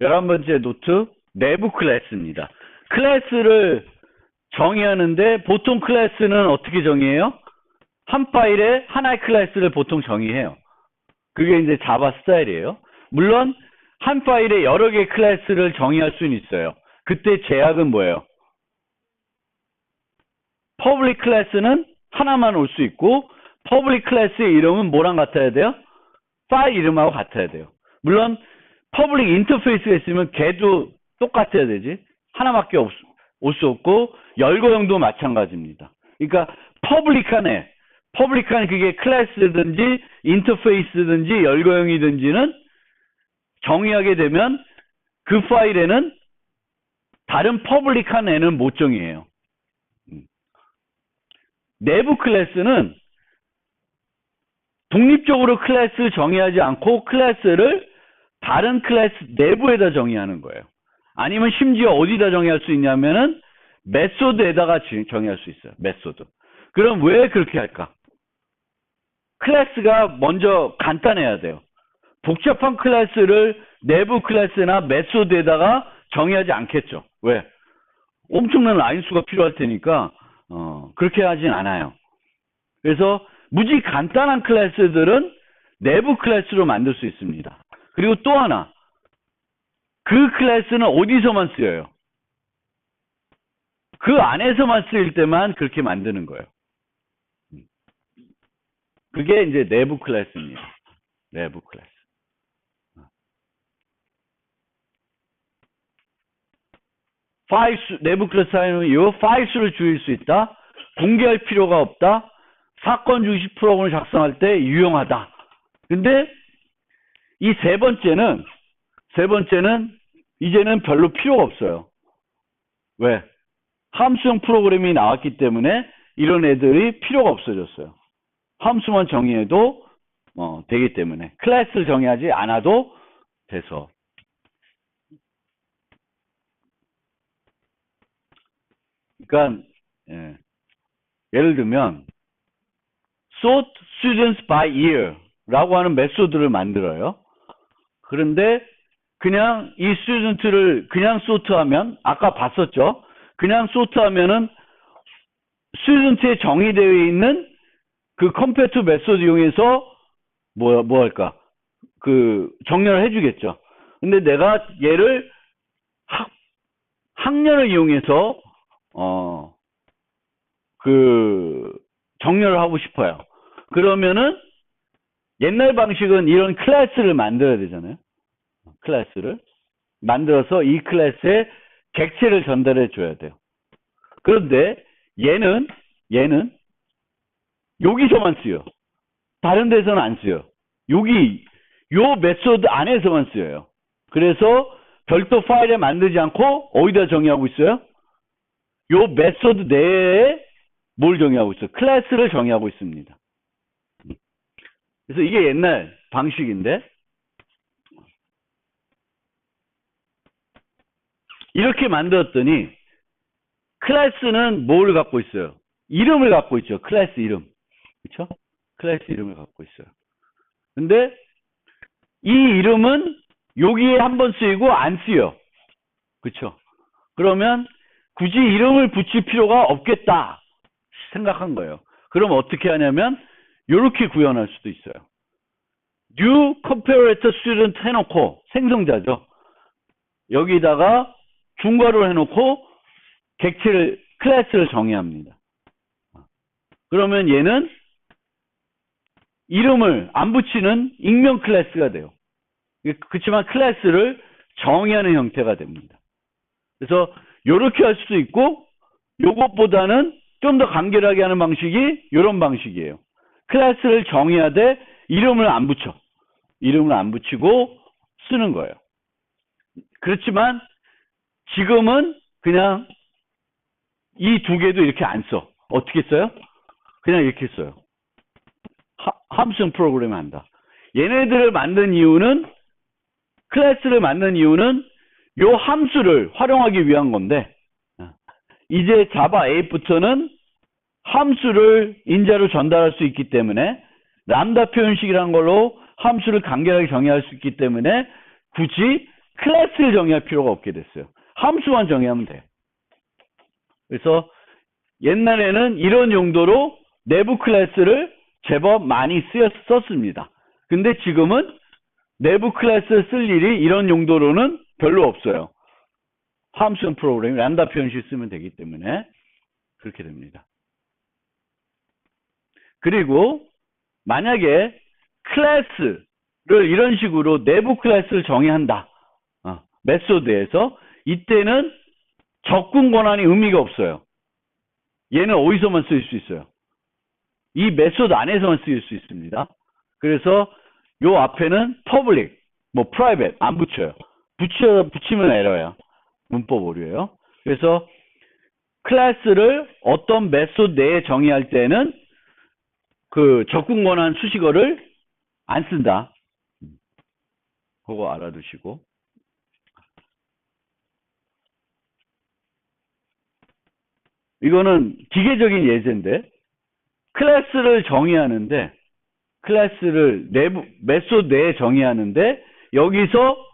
11번째 노트, 내부 클래스입니다. 클래스를 정의하는데 보통 클래스는 어떻게 정의해요? 한 파일에 하나의 클래스를 보통 정의해요. 그게 이제 자바 스타일이에요. 물론 한 파일에 여러 개의 클래스를 정의할 수는 있어요. 그때 제약은 뭐예요? 퍼블릭 클래스는 하나만 올 수 있고 퍼블릭 클래스의 이름은 뭐랑 같아야 돼요? 파일 이름하고 같아야 돼요. 물론 퍼블릭 인터페이스가 있으면 걔도 똑같아야 되지. 하나밖에 올수 없고 열거형도 마찬가지입니다. 그러니까 퍼블릭한 애, 퍼블릭한 그게 클래스든지 인터페이스든지 열거형이든지는 정의하게 되면 그 파일에는 다른 퍼블릭한 애는 못 정의해요. 음. 내부 클래스는 독립적으로 클래스 정의하지 않고 클래스를 다른 클래스 내부에다 정의하는 거예요. 아니면 심지어 어디다 정의할 수 있냐면은 메소드에다가 정의할 수 있어요. 메소드. 그럼 왜 그렇게 할까? 클래스가 먼저 간단해야 돼요. 복잡한 클래스를 내부 클래스나 메소드에다가 정의하지 않겠죠. 왜? 엄청난 라인 수가 필요할 테니까 어, 그렇게 하진 않아요. 그래서 무지 간단한 클래스들은 내부 클래스로 만들 수 있습니다. 그리고 또 하나 그 클래스는 어디서만 쓰여요? 그 안에서만 쓰일 때만 그렇게 만드는 거예요. 그게 이제 내부 클래스입니다. 내부 클래스. 파일 수, 내부 클래스는 이 파일 수를 줄일 수 있다. 공개할 필요가 없다. 사건 중심 프로그램을 작성할 때 유용하다. 근데 이 세 번째는 세 번째는 이제는 별로 필요가 없어요. 왜? 함수형 프로그램이 나왔기 때문에 이런 애들이 필요가 없어졌어요. 함수만 정의해도 어, 되기 때문에 클래스를 정의하지 않아도 돼서 그러니까 예. 예를 들면 sort students by year라고 하는 메소드를 만들어요. 그런데 그냥 이 스튜던트를 그냥 소트하면 아까 봤었죠. 그냥 소트하면은 스튜던트에 정의되어 있는 그 컴페트 메소드 이용해서 뭐, 뭐 할까? 그 정렬을 해주겠죠. 근데 내가 얘를 학, 학년을 이용해서 어, 그 정렬을 하고 싶어요. 그러면은 옛날 방식은 이런 클래스를 만들어야 되잖아요. 클래스를 만들어서 이 클래스에 객체를 전달해 줘야 돼요. 그런데 얘는 얘는 여기서만 쓰여. 다른 데서는 안 쓰여. 여기 요 메소드 안에서만 쓰여요. 그래서 별도 파일에 만들지 않고 어디다 정의하고 있어요? 요 메소드 내에 뭘 정의하고 있어요? 클래스를 정의하고 있습니다. 그래서 이게 옛날 방식인데 이렇게 만들었더니 클래스는 뭘 갖고 있어요? 이름을 갖고 있죠. 클래스 이름. 그렇죠? 클래스 이름을 갖고 있어요. 근데 이 이름은 여기에 한 번 쓰이고 안 쓰여. 그렇죠? 그러면 굳이 이름을 붙일 필요가 없겠다 생각한 거예요. 그럼 어떻게 하냐면 이렇게 구현할 수도 있어요. new comparator student 해놓고 생성자죠. 여기다가 중괄호를 해놓고 객체를 클래스를 정의합니다. 그러면 얘는 이름을 안 붙이는 익명 클래스가 돼요. 그렇지만 클래스를 정의하는 형태가 됩니다. 그래서 이렇게 할 수도 있고 요것보다는 좀 더 간결하게 하는 방식이 이런 방식이에요. 클래스를 정의하되 이름을 안 붙여. 이름을 안 붙이고 쓰는 거예요. 그렇지만 지금은 그냥 이 두 개도 이렇게 안 써. 어떻게 써요? 그냥 이렇게 써요. 하, 함수형 프로그램을 한다. 얘네들을 만든 이유는 클래스를 만든 이유는 요 함수를 활용하기 위한 건데 이제 자바 8부터는 함수를 인자로 전달할 수 있기 때문에 람다 표현식이라는 걸로 함수를 간결하게 정의할 수 있기 때문에 굳이 클래스를 정의할 필요가 없게 됐어요. 함수만 정의하면 돼. 그래서 옛날에는 이런 용도로 내부 클래스를 제법 많이 쓰였, 썼습니다. 근데 지금은 내부 클래스를 쓸 일이 이런 용도로는 별로 없어요. 함수형 프로그램, 란다 표현식 쓰면 되기 때문에 그렇게 됩니다. 그리고 만약에 클래스를 이런 식으로 내부 클래스를 정의한다. 어, 메소드에서 이때는 적군 권한이 의미가 없어요. 얘는 어디서만 쓰일 수 있어요? 이 메소드 안에서만 쓰일 수 있습니다. 그래서 요 앞에는 public, 뭐 private 안 붙여요. 붙여 붙이면 에러야. 문법 오류예요. 그래서 클래스를 어떤 메소드 내에 정의할 때는 그 적군 권한 수식어를 안 쓴다. 그거 알아두시고. 이거는 기계적인 예제인데 클래스를 정의하는데 클래스를 내부 메소드 내에 정의하는데 여기서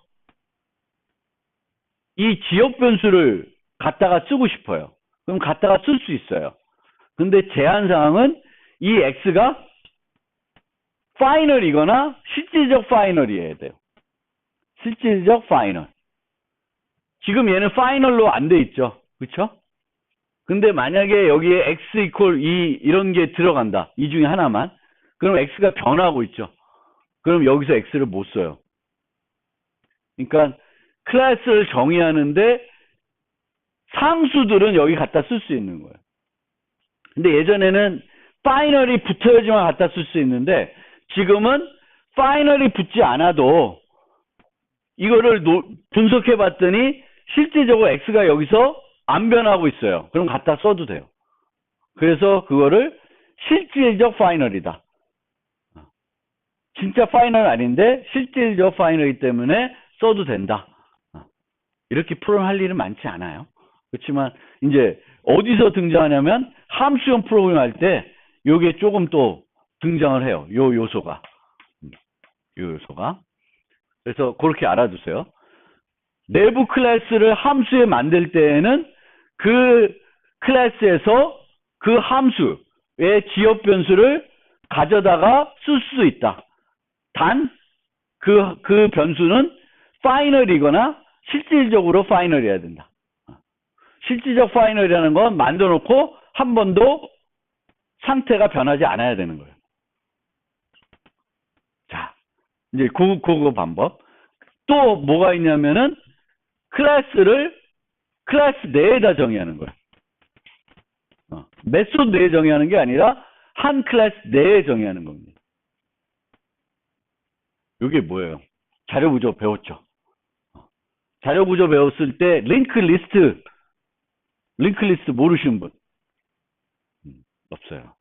이 지역 변수를 갖다가 쓰고 싶어요. 그럼 갖다가 쓸 수 있어요. 근데 제한 사항은 이 x가 파이널이거나 실질적 파이널이어야 돼요. 실질적 파이널. 지금 얘는 파이널로 안 돼 있죠. 그쵸? 근데 만약에 여기에 x 이퀄 2 이런 게 들어간다. 이 중에 하나만. 그럼 x가 변하고 있죠. 그럼 여기서 x를 못 써요. 그러니까 클래스를 정의하는데 상수들은 여기 갖다 쓸 수 있는 거예요. 근데 예전에는 파이널이 붙어야지만 갖다 쓸 수 있는데 지금은 파이널이 붙지 않아도 이거를 분석해 봤더니 실제적으로 x가 여기서 안 변하고 있어요. 그럼 갖다 써도 돼요. 그래서 그거를 실질적 파이널이다. 진짜 파이널 아닌데 실질적 파이널이기 때문에 써도 된다. 이렇게 프로그램 할 일은 많지 않아요. 그렇지만 이제 어디서 등장하냐면 함수형 프로그램 할 때 요게 조금 또 등장을 해요. 요 요소가. 요 요소가. 그래서 그렇게 알아두세요. 내부 클래스를 함수에 만들 때에는 그 클래스에서 그 함수의 지역 변수를 가져다가 쓸수 있다. 단, 그, 그 변수는 파이널이거나 실질적으로 파이널이어야 된다. 실질적 파이널이라는 건 만들어 놓고 한 번도 상태가 변하지 않아야 되는 거예요. 자, 이제 그, 그거 방법. 또 뭐가 있냐면은 클래스를 클래스 내에다 정의하는 거예요. 어, 메소드 내에 정의하는 게 아니라 한 클래스 내에 정의하는 겁니다. 이게 뭐예요? 자료 구조 배웠죠? 어, 자료 구조 배웠을 때 링크 리스트 링크 리스트 모르시는 분 음, 없어요.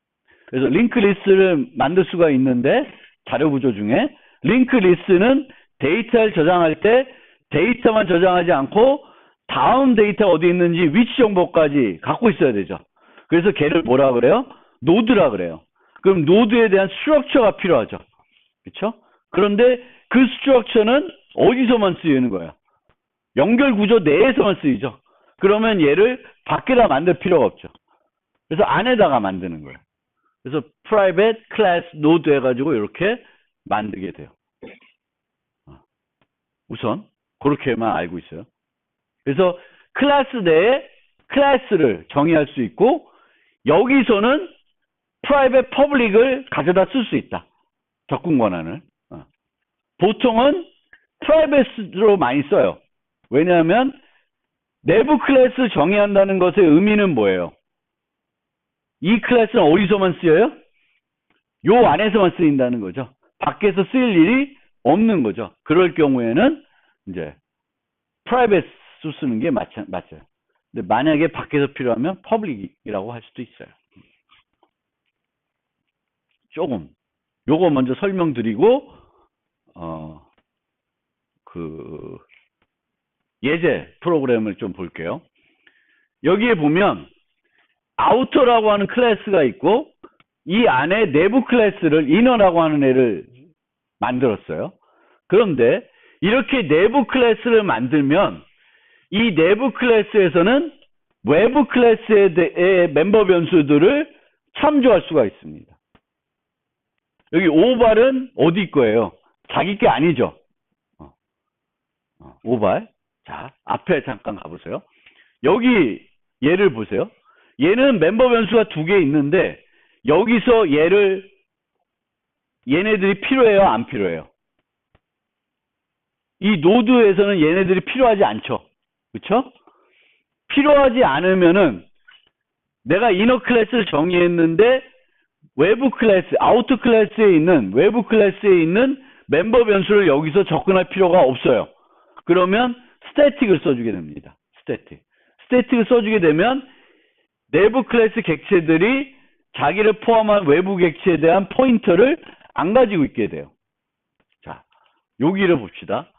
그래서 링크 리스트를 만들 수가 있는데 자료 구조 중에 링크 리스트는 데이터를 저장할 때 데이터만 저장하지 않고 다음 데이터 어디 있는지 위치 정보까지 갖고 있어야 되죠. 그래서 걔를 뭐라 그래요? 노드라 그래요. 그럼 노드에 대한 스트럭처가 필요하죠. 그렇죠? 그런데 그 스트럭처는 어디서만 쓰이는 거야? 연결 구조 내에서만 쓰이죠. 그러면 얘를 밖에다 만들 필요가 없죠. 그래서 안에다가 만드는 거예요. 그래서 private class node 해가지고 이렇게 만들게 돼요. 어. 우선 그렇게만 알고 있어요. 그래서 클래스 내에 클래스를 정의할 수 있고 여기서는 private public을 가져다 쓸 수 있다. 적군 권한을. 어. 보통은 private로 많이 써요. 왜냐하면 내부 클래스 정의한다는 것의 의미는 뭐예요? 이 클래스는 어디서만 쓰여요? 요 안에서만 쓰인다는 거죠. 밖에서 쓰일 일이 없는 거죠. 그럴 경우에는 이제 프라이빗 쓰는 게 맞, 맞아요. 근데 만약에 밖에서 필요하면 퍼블릭이라고 할 수도 있어요. 조금 요거 먼저 설명드리고 어 그 예제 프로그램을 좀 볼게요. 여기에 보면 아우터라고 하는 클래스가 있고 이 안에 내부 클래스를 이너라고 하는 애를 만들었어요. 그런데 이렇게 내부 클래스를 만들면 이 내부 클래스에서는 외부 클래스의 대- 멤버 변수들을 참조할 수가 있습니다. 여기 오발은 어디 거예요? 자기 게 아니죠. 어. 어, 오발. 자, 앞에 잠깐 가보세요. 여기 얘를 보세요. 얘는 멤버 변수가 두 개 있는데 여기서 얘를 얘네들이 필요해요? 안 필요해요? 이 노드에서는 얘네들이 필요하지 않죠. 그쵸? 필요하지 않으면은 내가 이너 클래스를 정의했는데 외부 클래스, 아우터 클래스에 있는 외부 클래스에 있는 멤버 변수를 여기서 접근할 필요가 없어요. 그러면 스태틱을 써주게 됩니다. 스태틱. 스태틱을 써주게 되면 내부 클래스 객체들이 자기를 포함한 외부 객체에 대한 포인터를 안 가지고 있게 돼요. 자, 여기를 봅시다.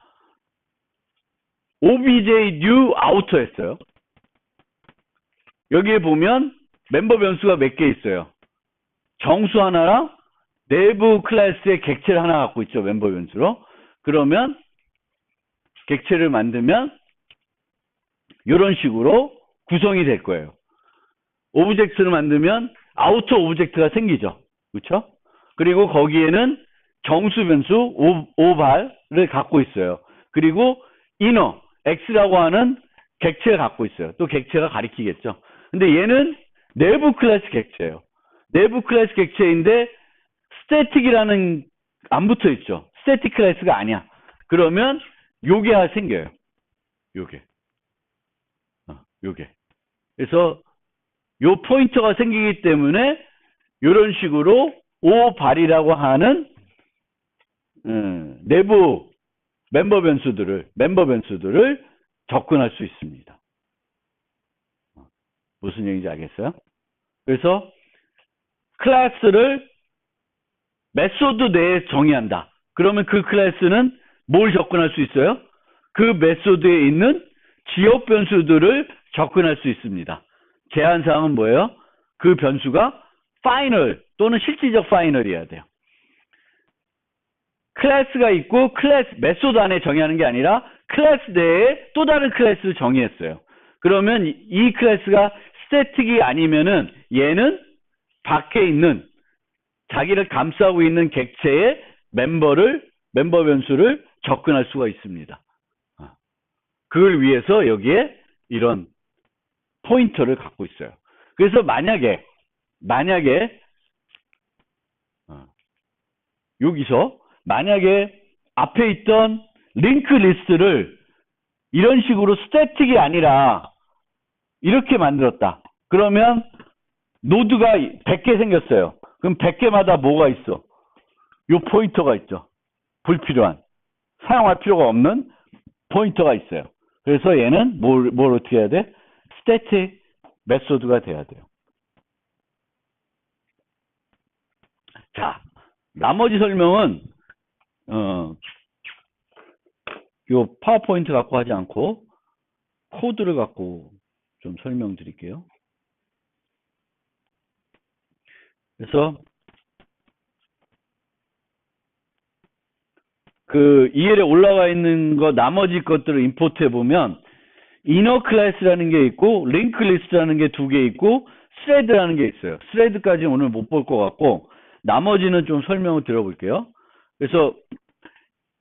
obj new outer 했어요. 여기에 보면 멤버 변수가 몇 개 있어요. 정수 하나랑 내부 클래스의 객체를 하나 갖고 있죠. 멤버 변수로. 그러면 객체를 만들면 이런 식으로 구성이 될 거예요. 오브젝트를 만들면 아우터 오브젝트가 생기죠. 그렇죠? 그리고 거기에는 정수 변수 오, 오발을 갖고 있어요. 그리고 이너 x라고 하는 객체를 갖고 있어요. 또 객체가 가리키겠죠. 근데 얘는 내부 클래스 객체예요. 내부 클래스 객체인데 스태틱이라는 안 붙어 있죠. 스태틱 클래스가 아니야. 그러면 요게 생겨요. 요게. 어, 요게. 그래서 요 포인터가 생기기 때문에 이런 식으로 오발이라고 하는 음, 내부 멤버 변수들을 멤버 변수들을 접근할 수 있습니다. 어, 무슨 얘기인지 알겠어요? 그래서 클래스를 메소드 내에 정의한다. 그러면 그 클래스는 뭘 접근할 수 있어요? 그 메소드에 있는 지역 변수들을 접근할 수 있습니다. 제한 사항은 뭐예요? 그 변수가 파이널 또는 실질적 파이널이어야 돼요. 클래스가 있고 클래스 메소드 안에 정의하는 게 아니라 클래스 내에 또 다른 클래스를 정의했어요. 그러면 이, 이 클래스가 스태틱이 아니면은 얘는 밖에 있는 자기를 감싸고 있는 객체의 멤버를 멤버 변수를 접근할 수가 있습니다. 아, 그걸 위해서 여기에 이런 포인터를 갖고 있어요. 그래서 만약에 만약에 어, 여기서 만약에 앞에 있던 링크 리스트를 이런 식으로 스태틱이 아니라 이렇게 만들었다. 그러면 노드가 100개 생겼어요. 그럼 100개마다 뭐가 있어? 요 포인터가 있죠. 불필요한. 사용할 필요가 없는 포인터가 있어요. 그래서 얘는 뭘, 뭘 어떻게 해야 돼? 스태틱 메소드가 돼야 돼요. 자, 나머지 설명은 어, 요 파워포인트 갖고 하지 않고 코드를 갖고 좀 설명드릴게요. 그래서 그 EL에 올라와 있는 거 나머지 것들을 임포트해 보면 이너 클래스라는 게 있고 링크 리스트라는 게 두 개 있고 스레드라는 게 있어요. 스레드까지 오늘 못 볼 것 같고 나머지는 좀 설명을 드려볼게요. 그래서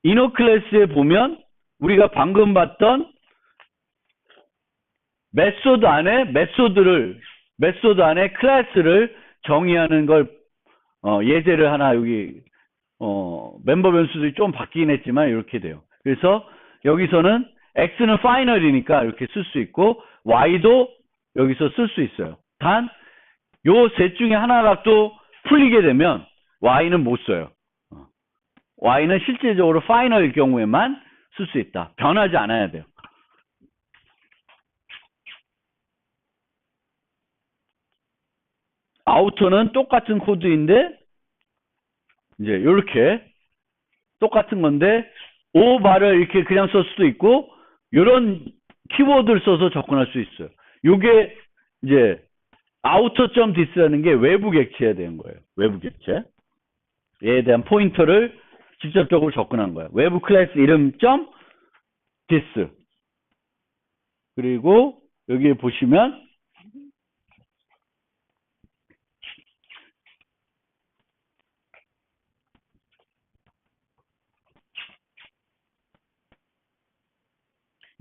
이너 클래스에 보면 우리가 방금 봤던 메소드 안에 메소드를 메소드 안에 클래스를 정의하는 걸 어, 예제를 하나 여기 어, 멤버 변수들이 좀 바뀌긴 했지만 이렇게 돼요. 그래서 여기서는 x는 파이널이니까 이렇게 쓸 수 있고 y도 여기서 쓸 수 있어요. 단 요 셋 중에 하나가 또 풀리게 되면 y는 못 써요. 어. y는 실질적으로 파이널일 경우에만 쓸 수 있다. 변하지 않아야 돼요. 아우터는 똑같은 코드인데 이제 이렇게 똑같은 건데 오바를 이렇게 그냥 쓸 수도 있고 이런 키워드를 써서 접근할 수 있어요. 이게 이제 아우터.디스라는 디스라는 게 외부 객체에 대한 거예요. 외부 객체. 얘에 대한 포인터를 직접적으로 접근한 거예요. 외부 클래스 이름 점 this 그리고 여기에 보시면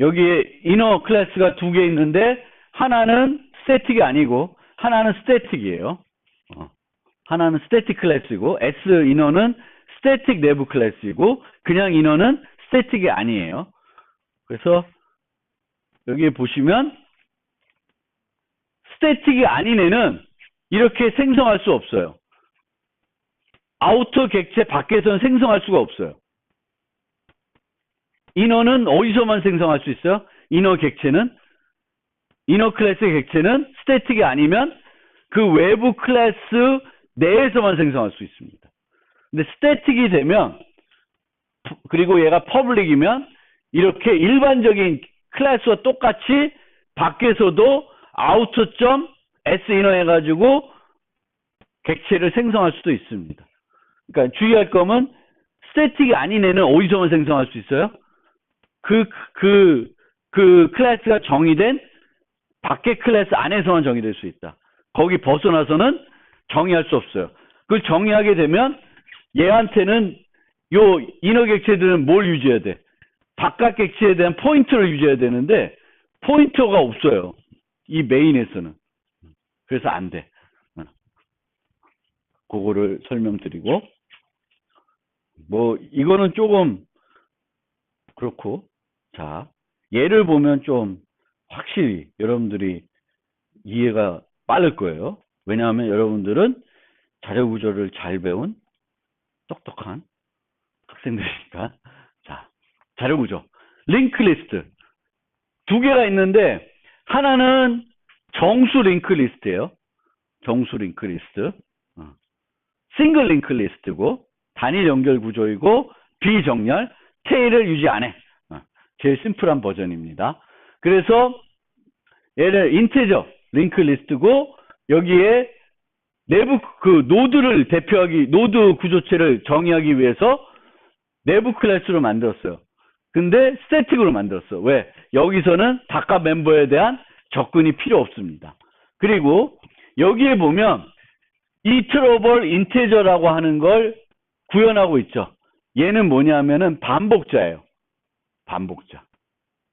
여기에 이너 클래스가 두 개 있는데 하나는 스태틱이 아니고 하나는 스태틱이에요. 어. 하나는 스태틱 클래스이고 S 이너는 스태틱 내부 클래스이고 그냥 이너는 스태틱이 아니에요. 그래서 여기 보시면 스태틱이 아닌 애는 이렇게 생성할 수 없어요. 아우터 객체 밖에서는 생성할 수가 없어요. 인어는 어디서만 생성할 수 있어요? 인어 객체는 인어 클래스 객체는 스태틱이 아니면 그 외부 클래스 내에서만 생성할 수 있습니다. 근데 스태틱이 되면 그리고 얘가 퍼블릭이면 이렇게 일반적인 클래스와 똑같이 밖에서도 아우터점 S 인어 해가지고 객체를 생성할 수도 있습니다. 그러니까 주의할 거면 스태틱이 아닌 애는 어디서만 생성할 수 있어요? 그, 그, 그 클래스가 정의된 밖의 클래스 안에서만 정의될 수 있다. 거기 벗어나서는 정의할 수 없어요. 그걸 정의하게 되면 얘한테는 요 인어 객체들은 뭘 유지해야 돼? 바깥 객체에 대한 포인트를 유지해야 되는데 포인터가 없어요. 이 메인에서는. 그래서 안 돼. 그거를 설명드리고 뭐 이거는 조금 그렇고 자 예를 보면 좀 확실히 여러분들이 이해가 빠를 거예요. 왜냐하면 여러분들은 자료 구조를 잘 배운 똑똑한 학생들이니까 자 자료 구조 링크 리스트 두 개가 있는데 하나는 정수 링크 리스트예요. 정수 링크 리스트 어. 싱글 링크 리스트고 단일 연결 구조이고 비정렬 테일을 유지 안 해. 어. 제일 심플한 버전입니다. 그래서 얘를 인테저 링크 리스트고 여기에 내부 그 노드를 대표하기 노드 구조체를 정의하기 위해서 내부 클래스로 만들었어요. 근데 스태틱으로 만들었어. 왜? 여기서는 바깥 멤버에 대한 접근이 필요 없습니다. 그리고 여기에 보면 이트러벌 인테저라고 하는 걸 구현하고 있죠. 얘는 뭐냐면은 반복자예요. 반복자.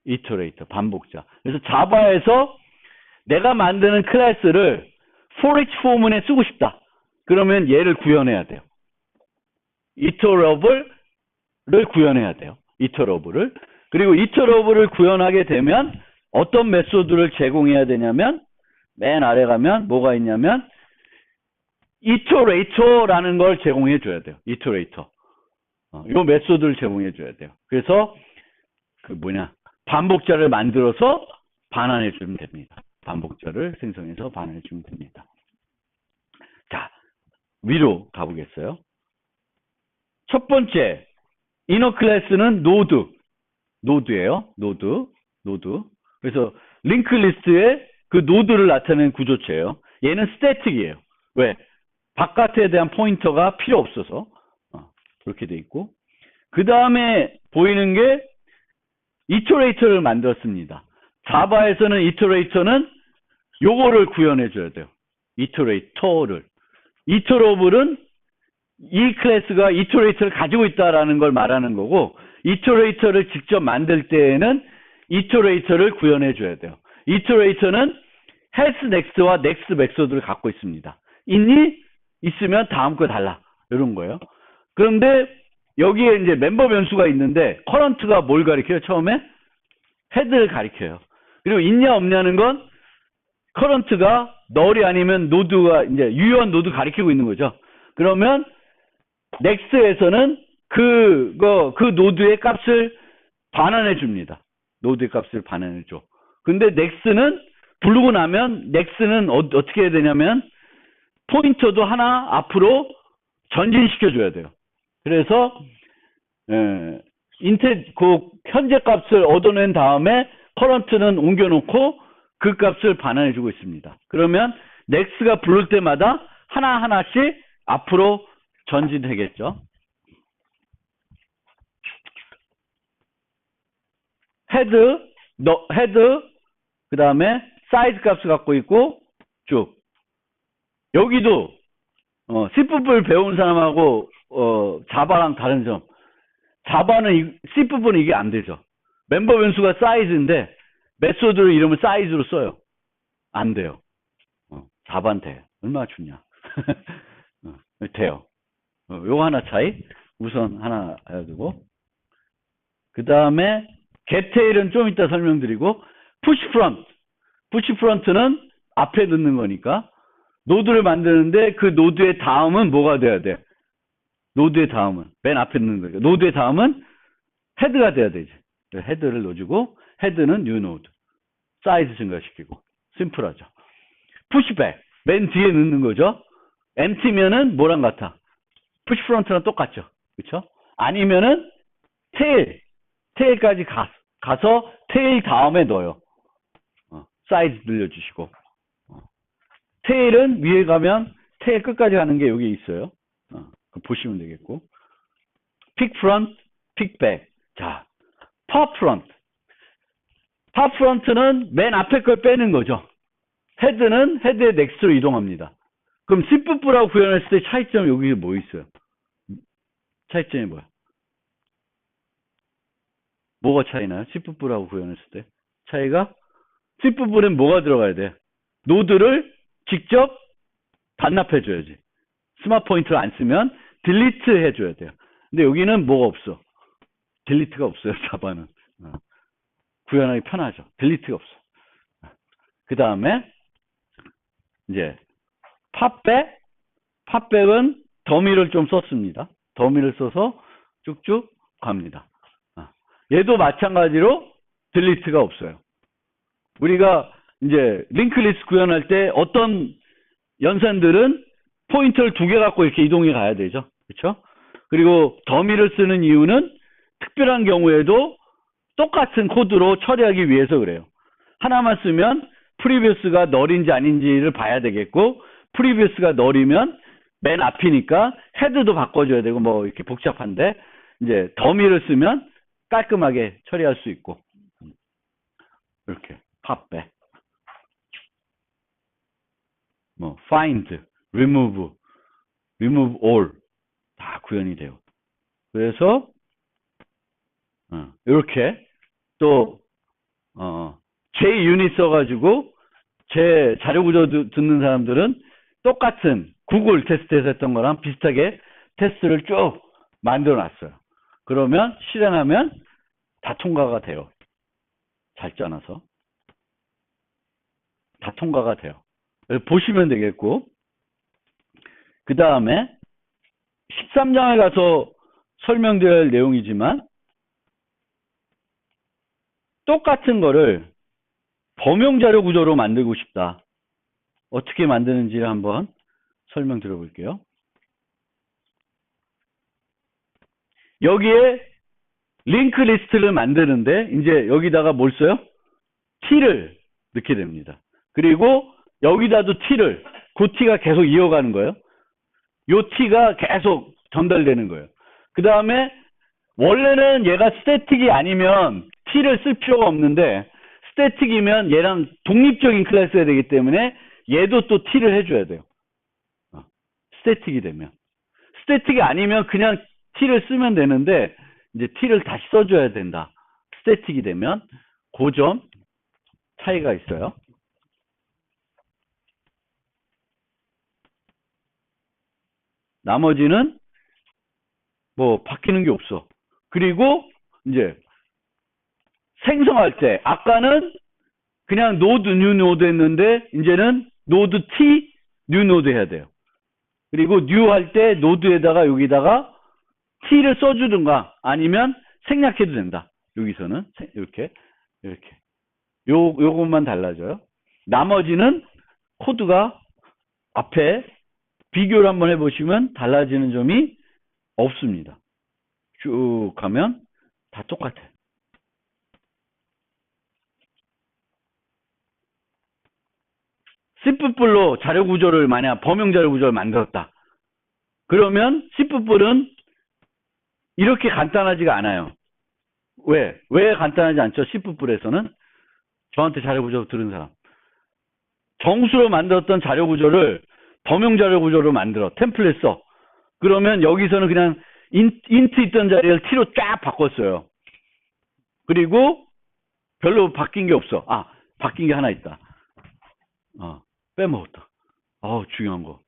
이터레이터, 반복자. 그래서 자바에서 내가 만드는 클래스를 for each 포문에 쓰고 싶다. 그러면 얘를 구현해야 돼요. 이터러블을 구현해야 돼요. 이터러블을. 그리고 이터러블을 구현하게 되면 어떤 메소드를 제공해야 되냐면 맨 아래 가면 뭐가 있냐면 이터레이터라는 걸 제공해 줘야 돼요. 이터레이터. 어, 요 메소드를 제공해 줘야 돼요. 그래서 그 뭐냐 반복자를 만들어서 반환해 주면 됩니다. 반복자를 생성해서 반환해 주면 됩니다. 자 위로 가보겠어요. 첫 번째 이너 클래스는 노드 노드예요. 노드 노드. 그래서 링크 리스트에 그 노드를 나타내는 구조체예요. 얘는 스태틱이에요. 왜? 바깥에 대한 포인터가 필요 없어서 어, 그렇게 돼 있고 그 다음에 보이는 게 이터레이터를 만들었습니다. 자바에서는 이터레이터는 요거를 구현해 줘야 돼요. 이터레이터를. 이터러블은 이 클래스가 이터레이터를 가지고 있다라는 걸 말하는 거고 이터레이터를 직접 만들 때에는 이터레이터를 구현해 줘야 돼요. 이터레이터는 헬스 넥스와 넥스 맥소드를 갖고 있습니다. 있니? 있으면 다음 거 달라. 이런 거예요. 그런데 여기에 이제 멤버 변수가 있는데 커런트가 뭘 가리켜요? 처음에 헤드를 가리켜요. 그리고 있냐 없냐는 건 커런트가 널이 아니면 노드가 이제 유효한 노드 가리키고 있는 거죠. 그러면 넥스에서는 그거 그 노드의 값을 반환해 줍니다. 노드의 값을 반환해 줘. 근데 넥스는 부르고 나면 넥스는 어, 떻게 해야 되냐면 포인터도 하나 앞으로 전진시켜 줘야 돼요. 그래서 예, 인테 그 현재 값을 얻어낸 다음에 커런트는 옮겨놓고 그 값을 반환해주고 있습니다. 그러면 넥스가 부를 때마다 하나 하나씩 앞으로 전진되겠죠. 헤드, 너, 헤드, 그 다음에 사이즈 값을 갖고 있고 쭉 여기도 어, C뿔뿔 배운 사람하고 어, 자바랑 다른 점. 자바는, 이- C부분은 이게 안 되죠. 멤버 변수가 사이즈인데, 메소드를 이름을 사이즈로 써요. 안 돼요. 어, 돼. 얼마나 좋냐. 어, 돼요. 어, 요거 하나 차이. 우선 하나 해두고. 그 다음에 getTail은 좀 이따 설명드리고 push front. push front는 앞에 넣는 거니까 노드를 만드는데 그 노드의 다음은 뭐가 돼야 돼? 노드의 다음은 맨 앞에 넣는 거니까 노드의 다음은 헤드가 돼야 되지. 헤드를 넣어주고 헤드는 new node. 사이즈 증가시키고 심플하죠. pushback 맨 뒤에 넣는 거죠. empty면은 뭐랑 같아? push front랑 똑같죠. 그렇죠? 아니면은 테일 테일까지 가, 가서 테일 다음에 넣어요. 어, 사이즈 늘려주시고 어. 테일은 위에 가면 테일 끝까지 가는 게 여기 있어요. 어, 보시면 되겠고 픽 프런트, 픽 백. 자, 팝 프런트. 팝 프런트는 맨 앞에 걸 빼는 거죠. 헤드는 헤드의 넥스트로 이동합니다. 그럼 C부부라고 구현했을 때 차이점 여기 뭐 있어요? 차이점이 뭐야? 뭐가 차이나요? C부부라고 구현했을 때. 차이가 C부부는 뭐가 들어가야 돼? 노드를 직접 반납해줘야지. 스마트 포인트를 안 쓰면 딜리트 해줘야 돼요. 근데 여기는 뭐가 없어? 딜리트가 없어요, 자바는. 어. 구현하기 편하죠. 딜리트가 없어. 그 다음에, 이제, 팝백? 팝백은 더미를 좀 썼습니다. 더미를 써서 쭉쭉 갑니다. 아, 얘도 마찬가지로 딜리트가 없어요. 우리가 이제 링크리스트 구현할 때 어떤 연산들은 포인트를 두 개 갖고 이렇게 이동해 가야 되죠. 그렇죠? 그리고 더미를 쓰는 이유는 특별한 경우에도 똑같은 코드로 처리하기 위해서 그래요. 하나만 쓰면 프리비어스가 널인지 아닌지를 봐야 되겠고 프리비어스가 널이면 맨 앞이니까 헤드도 바꿔줘야 되고 뭐 이렇게 복잡한데 이제 더미를 쓰면 깔끔하게 처리할 수 있고 이렇게 팝백 뭐 find, remove, remove all 다 구현이 돼요. 그래서 어, 이렇게 또 어, 제 유닛 써가지고 제 자료 구조 드- 듣는 사람들은 똑같은 구글 테스트에서 했던 거랑 비슷하게 테스트를 쭉 만들어 놨어요. 그러면 실행하면 다 통과가 돼요. 잘 짜놔서. 다 통과가 돼요. 그래서 보시면 되겠고, 그 다음에 13장에 가서 설명드릴 내용이지만, 똑같은 거를 범용 자료 구조로 만들고 싶다. 어떻게 만드는지를 한번 설명 드려 볼게요. 여기에 링크 리스트를 만드는데 이제 여기다가 뭘 써요? t를 넣게 됩니다. 그리고 여기다도 t를 그 t가 계속 이어가는 거예요. 요 t가 계속 전달되는 거예요. 그 다음에 원래는 얘가 스태틱이 아니면 t를 쓸 필요가 없는데 스태틱이면 얘랑 독립적인 클래스가 되기 때문에 얘도 또 t를 해줘야 돼요. 어, 스태틱이 되면. 스태틱이 아니면 그냥 t를 쓰면 되는데 이제 t를 다시 써줘야 된다. 스태틱이 되면 그점 차이가 있어요. 나머지는 뭐 바뀌는 게 없어. 그리고 이제 생성할 때 아까는 그냥 노드 뉴 노드 했는데 이제는 노드 T 뉴 노드 해야 돼요. 그리고 뉴 할 때 노드에다가 여기다가 T를 써주든가 아니면 생략해도 된다. 여기서는 세- 이렇게 이렇게 요 요것만 달라져요. 나머지는 코드가 앞에 비교를 한번 해보시면 달라지는 점이 없습니다. 쭉 가면 다 똑같아요. C뿔로 자료 구조를 만약 범용 자료 구조를 만들었다. 그러면 C뿔은 이렇게 간단하지가 않아요. 왜? 왜 간단하지 않죠? C++에서는 저한테 자료 구조 들은 사람. 정수로 만들었던 자료 구조를 범용 자료 구조로 만들어 템플릿 써. 그러면 여기서는 그냥 인, 인트 있던 자리를 t로 쫙 바꿨어요. 그리고 별로 바뀐 게 없어. 아, 바뀐 게 하나 있다. 어, 빼먹었다. 어우, 중요한 거.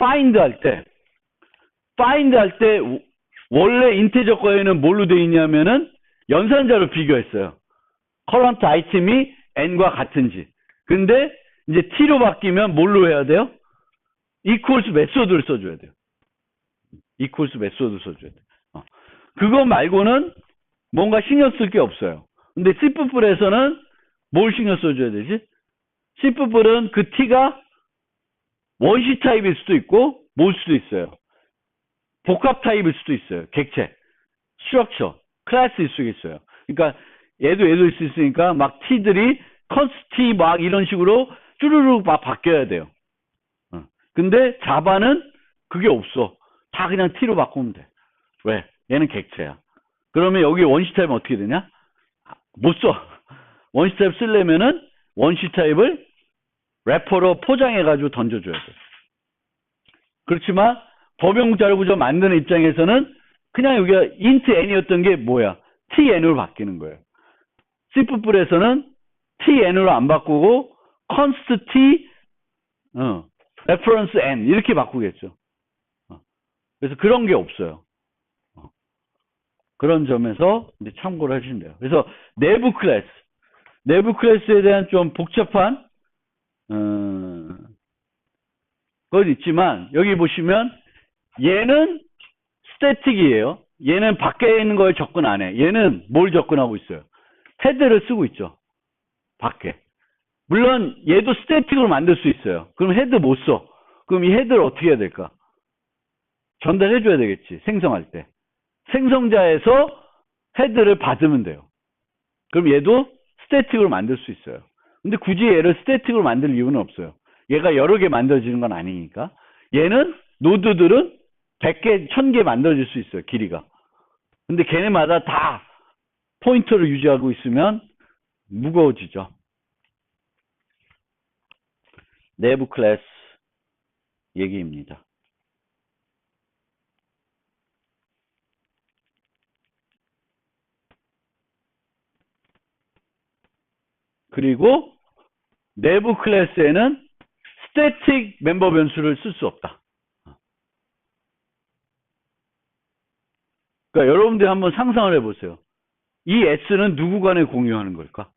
find 할 때, find 할 때, 원래 인테저 거에는 뭘로 돼 있냐면은 연산자로 비교했어요. current item이 n과 같은지. 근데 이제 t로 바뀌면 뭘로 해야 돼요? equals 메소드를 써줘야 돼요. equals 메소드 써줘야 돼요. 어. 그거 말고는 뭔가 신경 쓸 게 없어요. 근데 C++에서는 뭘 신경 써줘야 되지? C++은 그 t가 원시 타입일 수도 있고 뭘 수도 있어요. 복합 타입일 수도 있어요. 객체, 스트럭처, 클래스일 수도 있어요. 그러니까 얘도 얘도 있을 수 있으니까 막 t들이 컨스티 막 이런 식으로 쭈르륵 막 바뀌어야 돼요. 어. 근데 자바는 그게 없어. 다 그냥 t로 바꾸면 돼. 왜? 얘는 객체야. 그러면 여기 원시 타입은 어떻게 되냐? 못 써. 원시 타입 쓰려면은 원시 타입을 래퍼로 포장해가지고 던져줘야 돼. 그렇지만 법용 자료 구조 만드는 입장에서는 그냥 여기가 int n이었던 게 뭐야? tn으로 바뀌는 거예요. C++에서는 tn으로 안 바꾸고 const t, 어, reference n 이렇게 바꾸겠죠. 어. 그래서 그런 게 없어요. 어. 그런 점에서 이제 참고를 해주시면 돼요. 그래서 내부 클래스, 내부 클래스에 대한 좀 복잡한 어, 것 있지만 여기 보시면 얘는 스태틱이에요. 얘는 밖에 있는 거에 접근 안 해. 얘는 뭘 접근하고 있어요? 헤드를 쓰고 있죠. 밖에. 물론 얘도 스태틱으로 만들 수 있어요. 그럼 헤드 못 써. 그럼 이 헤드를 어떻게 해야 될까? 전달해 줘야 되겠지. 생성할 때. 생성자에서 헤드를 받으면 돼요. 그럼 얘도 스태틱으로 만들 수 있어요. 근데 굳이 얘를 스태틱으로 만들 이유는 없어요. 얘가 여러 개 만들어지는 건 아니니까. 얘는 노드들은 100개, 1000개 만들어질 수 있어요. 길이가. 근데 걔네마다 다 포인터를 유지하고 있으면 무거워지죠. 내부 클래스 얘기입니다. 그리고 내부 클래스에는 스태틱 멤버 변수를 쓸 수 없다. 그러니까 여러분들 한번 상상을 해보세요. 이 S는 누구 간에 공유하는 걸까?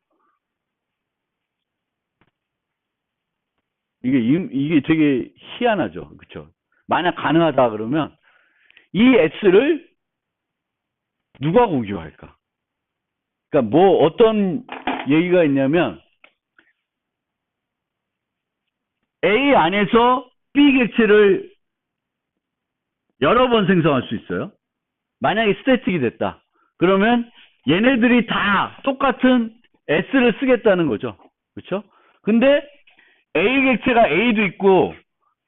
이게, 이게 되게 희한하죠. 그쵸? 만약 가능하다 그러면 이 S를 누가 공유할까? 그러니까 뭐 어떤 얘기가 있냐면 A 안에서 B 객체를 여러 번 생성할 수 있어요. 만약에 스태틱이 됐다. 그러면 얘네들이 다 똑같은 S를 쓰겠다는 거죠. 그렇죠? 근데 A 객체가 A도 있고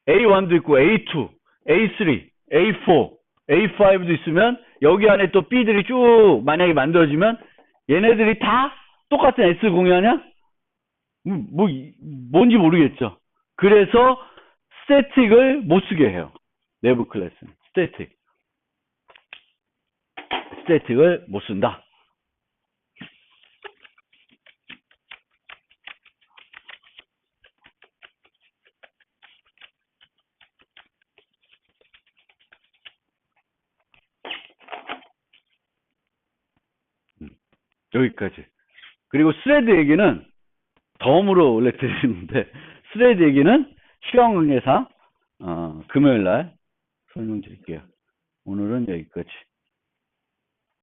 A1도 있고 A2, A3, A4, A5도 있으면 여기 안에 또 B들이 쭉 만약에 만들어지면 얘네들이 다 똑같은 S 공유하냐? 음, 뭐 뭔지 모르겠죠. 그래서 스태틱을 못 쓰게 해요. 내부 클래스는 스태틱. 스태틱을 못 쓴다. 음, 여기까지. 그리고 스레드 얘기는 덤으로 원래 드리는데 스레드 얘기는 시간 관계상 어, 금요일 날 설명드릴게요. 오늘은 여기까지.